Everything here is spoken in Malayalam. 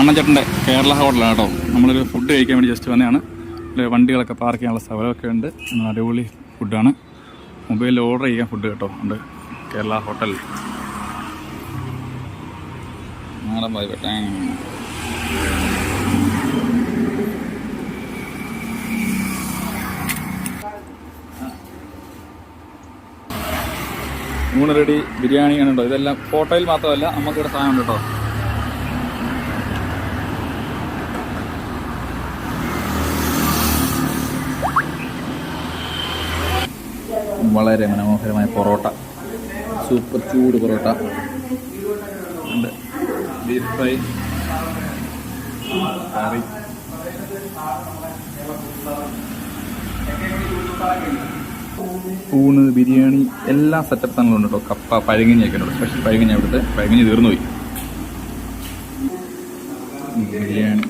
കണ്ണൻചേട്ടന്റെ കേരള ഹോട്ടലാണ് കേട്ടോ നമ്മളൊരു ഫുഡ് കഴിക്കാൻ വേണ്ടി ജസ്റ്റ് വന്നതാണ്. വണ്ടികളൊക്കെ പാർക്ക് ചെയ്യാനുള്ള സ്ഥലമൊക്കെ ഉണ്ട്. അടിപൊളി ഫുഡാണ് മൊബൈലിൽ ഓർഡർ ചെയ്യാൻ ഫുഡ് കേട്ടോ. ഉണ്ട്. കേരള ഹോട്ടൽ. നാടൻ ഊണ് റെഡി ബിരിയാണി കേട്ടോ ഇതെല്ലാം ഫോട്ടോയിൽ മാത്രമല്ല നമുക്കിവിടെ സാധനം ഉണ്ട് കേട്ടോ. വളരെ മനോഹരമായ പൊറോട്ട. സൂപ്പർ ചൂട് പൊറോട്ട. ഉണ്ട്. Beef fry curry. ഊണ് ബിരിയാണി എല്ലാ സെറ്റപ്പ് സാധനങ്ങളും ഉണ്ട് കേട്ടോ. കപ്പ പഴങ്ങഞ്ഞൊക്കെ ഉണ്ട്. സ്പെഷ്യൽ പഴങ്ങഞ്ഞ ഇവിടുത്തെ തീർന്നുപോയി. തീർന്നു പോയി ബിരിയാണി.